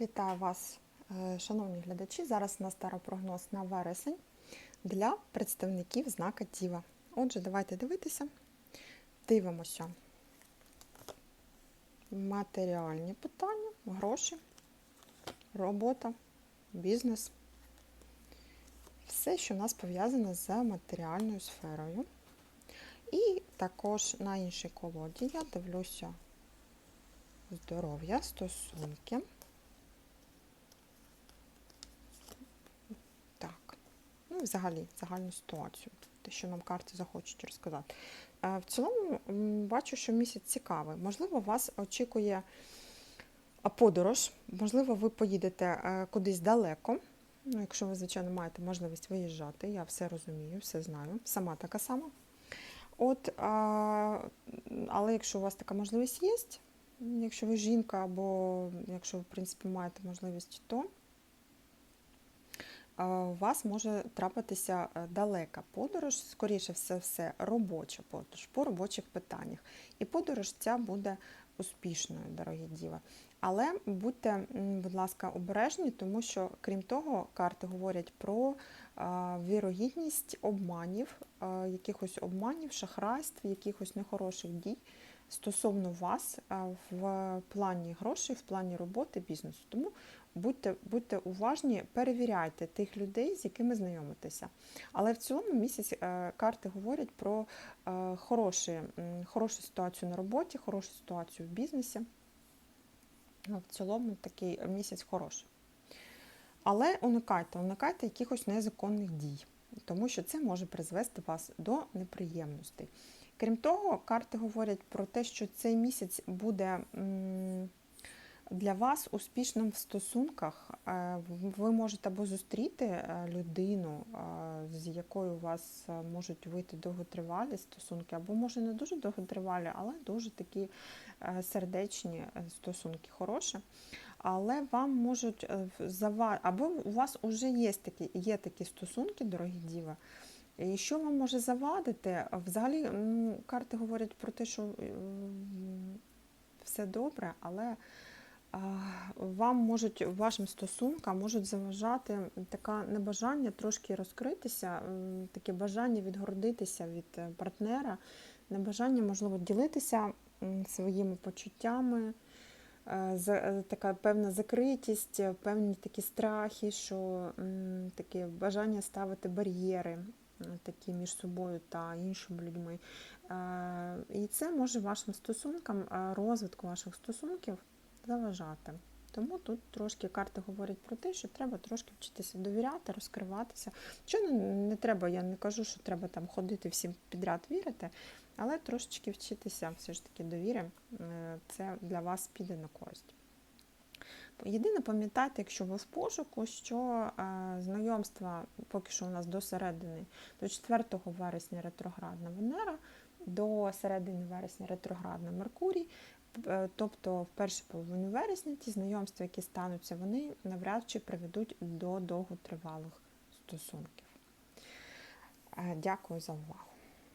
Вітаю вас, е, шановні глядачі. Зараз у нас старопрогноз на вересень для представників знака Діва. Отже, давайте дивитися. Дивимося матеріальні питання, гроші, робота, бізнес. Все, що у нас пов'язане з матеріальною сферою. І також на іншій колоді я дивлюся здоров'я, стосунки. Так, ну і взагалі загальну ситуацію, те, що нам карти захочуть розказати. Е, В цілому бачу, що місяць цікавий. Можливо, вас очікує подорож, можливо, ви поїдете е, кудись далеко. Ну, якщо ви, звичайно, маєте можливість виїжджати, я все розумію, все знаю, сама така сама. От, а, але якщо у вас така можливість є, якщо ви жінка, або якщо ви, в принципі, маєте можливість, то у вас може трапитися е, далека подорож, скоріше все, все робоча подорож по робочих питаннях. І подорож ця буде успішною, дорогі діва. Але будьте, будь ласка, обережні, тому що, крім того, карти говорять про вірогідність обманів, якихось обманів, шахрайств, якихось нехороших дій стосовно вас в плані грошей, в плані роботи, бізнесу. Тому будьте, будьте уважні, перевіряйте тих людей, з якими знайомитеся. Але в цілому місяць е, карти говорять про е, хороші, хорошу ситуацію на роботі, хорошу ситуацію в бізнесі. Ну, В цілому такий місяць хороший. Але уникайте, уникайте якихось незаконних дій, тому що це може призвести вас до неприємностей. Крім того, карти говорять про те, що цей місяць буде для вас успішним в стосунках. Е, Ви можете або зустріти е, людину, е, з якою у вас можуть вийти довготривалі стосунки, або може не дуже довготривалі, але дуже такі сердечні стосунки хороші. Але вам можуть завадити, або у вас вже є такі, є такі стосунки, дорогі діви. І що вам може завадити? Взагалі, ну, карти говорять про те, що все добре, але вам можуть вашим стосункам можуть заважати таке небажання трошки розкритися, таке бажання відгордитися від е, партнера, небажання, можливо, ділитися своїми почуттями, е, е, така певна закритість, певні такі страхи, що таке бажання ставити бар'єри такі між собою та іншими людьми. Е, І це може вашим стосункам, е, розвитку ваших стосунків заважати. Тому тут трошки карти говорять про те, що треба трошки вчитися довіряти, розкриватися. Що не, треба, я не кажу, що треба там ходити всім підряд вірити, але трошечки вчитися все ж таки довіри, е, це для вас піде на користь. Єдине, пам'ятайте, якщо ви в пошуку, що е, знайомства поки що у нас до середини, до 4 вересня ретроградна Венера, до середини вересня ретроградна Меркурій. Е, Тобто в першій половині вересня ті знайомства, які стануться, вони навряд чи приведуть до довготривалих стосунків. Е, Дякую за увагу.